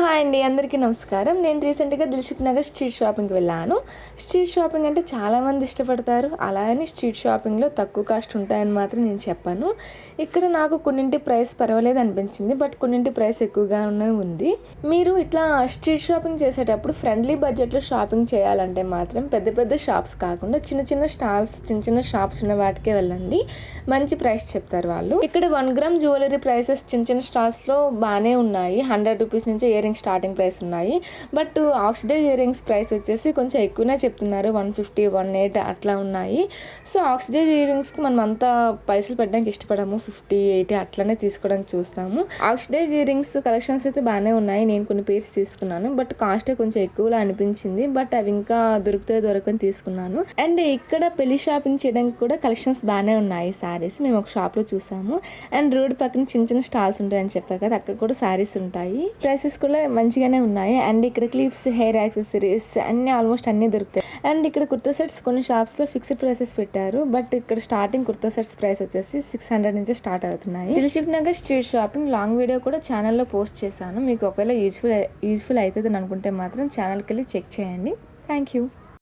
Hi అండి అందరికీ నమస్కారం. నేను రీసెంట్గా దిల్షుక్ నగర్ స్ట్రీట్ షాపింగ్కి వెళ్ళాను. స్ట్రీట్ షాపింగ్ అంటే చాలామంది ఇష్టపడతారు. అలా అని స్ట్రీట్ షాపింగ్లో తక్కువ కాస్ట్ ఉంటాయని మాత్రం నేను చెప్పాను. ఇక్కడ నాకు కొన్నింటి ప్రైస్ పర్వాలేదు అనిపించింది బట్ కొన్నింటి ప్రైస్ ఎక్కువగానే ఉంది. మీరు ఇట్లా స్ట్రీట్ షాపింగ్ చేసేటప్పుడు ఫ్రెండ్లీ బడ్జెట్లో షాపింగ్ చేయాలంటే మాత్రం పెద్ద పెద్ద షాప్స్ కాకుండా చిన్న చిన్న స్టాల్స్ చిన్న చిన్న షాప్స్ ఉన్న వాటికే వెళ్ళండి. మంచి ప్రైస్ చెప్తారు వాళ్ళు. ఇక్కడ వన్ గ్రామ్ జ్యువెలరీ ప్రైసెస్ చిన్న చిన్న స్టాల్స్లో బాగానే ఉన్నాయి. హండ్రెడ్ రూపీస్ నుంచి ఇయర్ ఇయరింగ్స్ స్టార్టింగ్ ప్రైస్ ఉన్నాయి. బట్ ఆక్సిడైజ్ ఇయరింగ్స్ ప్రైస్ వచ్చేసి కొంచెం ఎక్కువనే చెప్తున్నారు. వన్ ఫిఫ్టీ వన్ ఎయిట్ అట్లా ఉన్నాయి. సో ఆక్సిడైజ్ ఇయరింగ్స్కి మనం అంతా పైసలు పెట్టడానికి ఇష్టపడము. ఫిఫ్టీ ఎయిటీ అట్లనే తీసుకోవడానికి చూస్తాము. ఆక్సిడైజ్ ఇయరింగ్స్ కలెక్షన్స్ అయితే బాగానే ఉన్నాయి. నేను కొన్ని పీస్ తీసుకున్నాను. బట్ కాస్ట్ కొంచెం ఎక్కువలా అనిపించింది. బట్ అవి ఇంకా దొరికితే దొరకని తీసుకున్నాను. అండ్ ఇక్కడ పెళ్ళి షాపింగ్ చేయడానికి కూడా కలెక్షన్స్ బాగానే ఉన్నాయి. సారీస్ మేము ఒక షాప్లో చూసాము. అండ్ రోడ్ పక్కన చిన్న చిన్న స్టాల్స్ ఉంటాయని చెప్పా కదా అక్కడ కూడా సారీస్ ఉంటాయి. ప్రైసెస్ కూడా మంచిగానే ఉన్నాయి. అండ్ ఇక్కడ క్లిప్స్ హెయిర్ యాక్సెసరీస్ అన్ని ఆల్మోస్ట్ అన్ని దొరుకుతాయి. అండ్ ఇక్కడ కుర్తా సెట్స్ కొన్ని షాప్స్లో ఫిక్స్డ్ ప్రైసెస్ పెట్టారు. బట్ ఇక్కడ స్టార్టింగ్ కుర్తా సెట్స్ ప్రైస్ వచ్చేసి సిక్స్ హండ్రెడ్ నుంచి స్టార్ట్ అవుతున్నాయి. Dilsukh Nagar street shopping long video కూడా ఛానల్లో పోస్ట్ చేశాను. మీకు ఒకవేళ యూజ్ఫుల్ యూజ్ఫుల్ అవుతుంది అనుకుంటే మాత్రం ఛానల్కి వెళ్ళి చెక్ చేయండి. Thank you.